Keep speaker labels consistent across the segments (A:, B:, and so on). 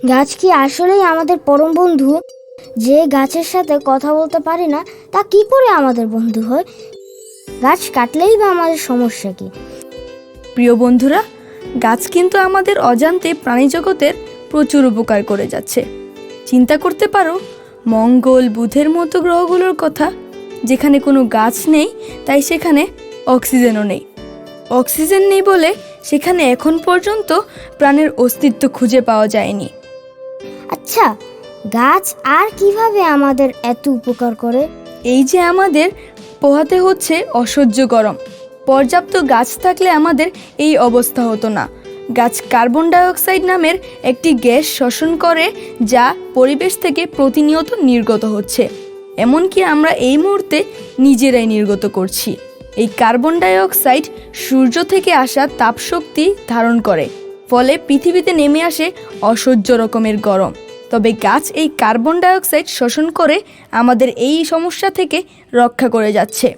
A: গাছ কি আসলেই আমাদের পরম বন্ধু? যে গাছের সাথে কথা বলতে পারি না, তা কি করে আমাদের বন্ধু হয়? গাছ কাটলেই বা আমাদের সমস্যা কি?
B: প্রিয় বন্ধুরা, গাছ কিন্তু আমাদের অজান্তে প্রাণীজগতের প্রচুর উপকার করে যাচ্ছে। চিন্তা করতে পারো, মঙ্গল, বুধের মতো গ্রহগুলোর কথা, যেখানে কোনো গাছ নেই, তাই সেখানে অক্সিজেনও নেই। অক্সিজেন নেই বলে সেখানে এখন পর্যন্ত প্রাণের অস্তিত্ব খুঁজে পাওয়া যায়নি।
A: আচ্ছা গাছ আর কীভাবে আমাদের এত উপকার করে?
B: এই যে আমাদের পোহাতে হচ্ছে অসহ্য গরম। পর্যাপ্ত গাছ থাকলে আমাদের এই অবস্থা হতো না। গাছ কার্বন ডাইঅক্সাইড নামের একটি গ্যাস শোষণ করে, যা পরিবেশ থেকে প্রতিনিয়ত নির্গত হচ্ছে। এমনকি আমরা এই মুহূর্তে নিজেরাই নির্গত করছি। এই কার্বন ডাইঅক্সাইড সূর্য থেকে আসা তাপশক্তি ধারণ করে। ফলে পৃথিবীতে নেমে আসে অসহ্য রকমের গরম। তবে গাছ এই কার্বন ডাইঅক্সাইড শোষণ করে আমাদের এই সমস্যা থেকে রক্ষা করে যাচ্ছে।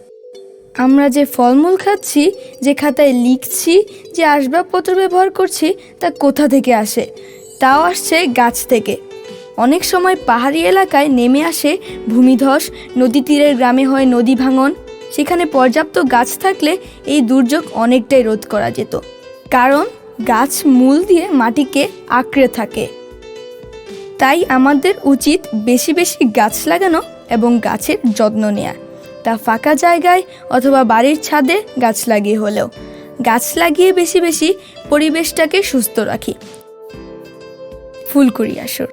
B: আমরা যে ফলমূল খাচ্ছি, যে খাতায় লিখছি, যে আসবাবপত্র ব্যবহার করছি, তা কোথা থেকে আসে? তাও আসছে গাছ থেকে। অনেক সময় পাহাড়ি এলাকায় নেমে আসে ভূমিধস, নদী তীরের গ্রামে হয় নদী ভাঙন। সেখানে পর্যাপ্ত গাছ থাকলে এই দুর্যোগ অনেকটাই রোধ করা যেত। কারণ গাছ মূল দিয়ে মাটিকে আঁকড়ে থাকে। তাই আমাদের উচিত বেশি বেশি গাছ লাগানো এবং গাছের যত্ন নেওয়া তা ফাঁকা জায়গায় অথবা বাড়ির ছাদে গাছ লাগিয়ে হলেও। গাছ লাগিয়ে বেশি বেশি পরিবেশটাকে সুস্থ রাখি। ফুল করি আসর।